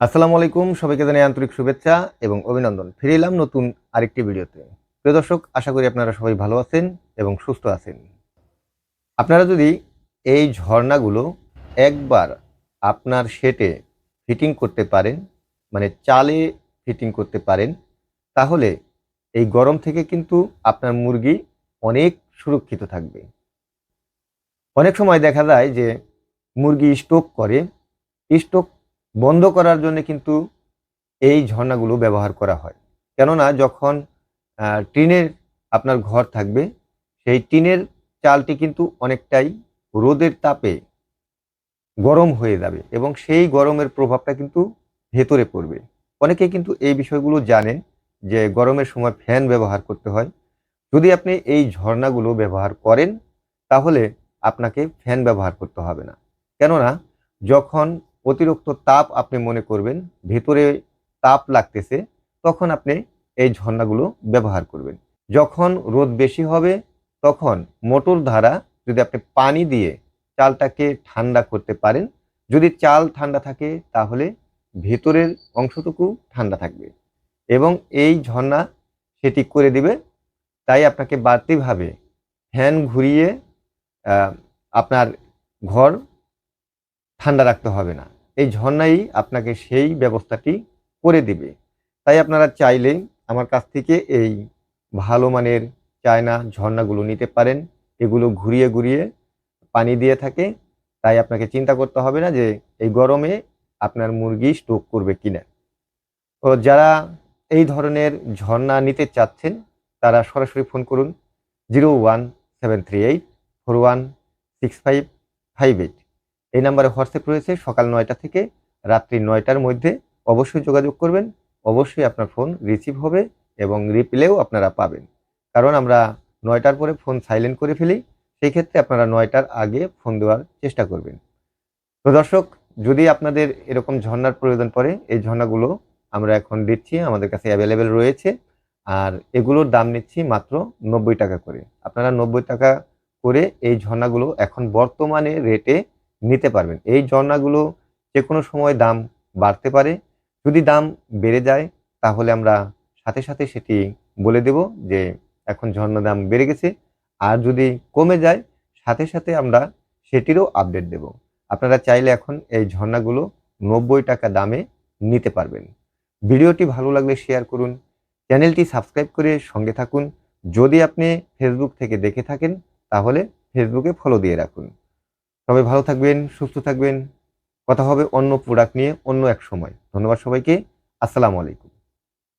আসসালামু আলাইকুম, সবাইকে জানাই আন্তরিক শুভেচ্ছা এবং অভিনন্দন। ফিরে এলাম নতুন আরেকটি ভিডিওতে। প্রিয় দর্শক, আশা করি আপনারা সবাই ভালো আছেন এবং সুস্থ আছেন। আপনারা যদি এই ঝর্ণাগুলো একবার আপনার সেটে ফিটিং করতে পারেন মানে চালে ফিটিং করতে পারেন, তাহলে এই গরম থেকে কিন্তু আপনার মুরগি অনেক সুরক্ষিত থাকবে। অনেক সময় দেখা যায় যে মুরগি স্টোক করে স্টোক বন্ধ করার জন্য কিন্তু এই ঝর্ণাগুলো ব্যবহার করা হয়। কেননা যখন টিনের আপনার ঘর থাকবে, সেই টিনের চালটি কিন্তু অনেকটাই রোদের তাপে গরম হয়ে যাবে এবং সেই গরমের প্রভাবটা কিন্তু ভেতরে পড়বে। অনেকে কিন্তু এই বিষয়গুলো জানেন যে গরমের সময় ফ্যান ব্যবহার করতে হয়। যদি আপনি এই ঝর্ণাগুলো ব্যবহার করেন, তাহলে আপনাকে ফ্যান ব্যবহার করতে হবে না। কেননা যখন অতিরিক্ত তাপ আপনি মনে করবেন, ভেতরে তাপ লাগতেছে, তখন আপনি এই ঝর্ণাগুলো ব্যবহার করবেন। যখন রোদ বেশি হবে, তখন মোটর ধারা যদি আপনি পানি দিয়ে চালটাকে ঠান্ডা করতে পারেন, যদি চাল ঠান্ডা থাকে, তাহলে ভেতরের অংশটুকু ঠান্ডা থাকবে এবং এই ঝর্ণা সেটি করে দিবে। তাই আপনাকে বাড়তিভাবে ফ্যান ঘুরিয়ে আপনার ঘর ঠান্ডা রাখতে হবে না। এই ঝর্ণাই আপনাকে সেই ব্যবস্থাটি করে দিবে। তাই আপনারা চাইলে আমার কাছ থেকে এই ভালো মানের চায়না ঝর্ণাগুলো নিতে পারেন। এগুলো ঘুরিয়ে ঘুরিয়ে পানি দিয়ে থাকে। তাই আপনাকে চিন্তা করতে হবে না যে এই গরমে আপনার মুরগি স্টোক করবে কিনা। তো যারা এই ধরনের ঝর্ণা নিতে চাচ্ছেন, তারা সরাসরি ফোন করুন। Zero one seven three eight four one six five five eight. এই নাম্বারে হোয়াটসঅ্যাপ রয়েছে, সকাল নয়টা থেকে রাত্রি নয়টার মধ্যে অবশ্যই যোগাযোগ করবেন। অবশ্যই আপনার ফোন রিসিভ হবে এবং রিপ্লেও আপনারা পাবেন। কারণ আমরা নয়টার পরে ফোন সাইলেন্ট করে ফেলি, সেই ক্ষেত্রে আপনারা নয়টার আগে ফোন দেওয়ার চেষ্টা করবেন। তো দর্শক, যদি আপনাদের এরকম ঝর্ণার প্রয়োজন পড়ে, এই ঝর্ণাগুলো আমরা এখন দিচ্ছি, আমাদের কাছে অ্যাভেলেবেল রয়েছে। আর এগুলোর দাম নিচ্ছি মাত্র নব্বই টাকা করে। আপনারা নব্বই টাকা করে এই ঝর্ণাগুলো এখন বর্তমানে রেটে নিতে পারবেন। এই ঝর্ণাগুলো যে কোনো সময় দাম বাড়তে পারে। যদি দাম বেড়ে যায়, তাহলে আমরা সাথে সাথে সেটি বলে দেব যে এখন ঝর্ণা দাম বেড়ে গেছে। আর যদি কমে যায়, সাথে সাথে আমরা সেটিরও আপডেট দেব। আপনারা চাইলে এখন এই ঝর্ণাগুলো নব্বই টাকা দামে নিতে পারবেন। ভিডিওটি ভালো লাগলে শেয়ার করুন। চ্যানেলটি সাবস্ক্রাইব করে সঙ্গে থাকুন। যদি আপনি ফেসবুক থেকে দেখে থাকেন, তাহলে ফেসবুকে ফলো দিয়ে রাখুন। সবাই ভালো থাকবেন, সুস্থ থাকবেন। কথা হবে অন্য প্রোডাক্ট নিয়ে অন্য এক সময়। ধন্যবাদ সবাইকে। আসসালামু আলাইকুম।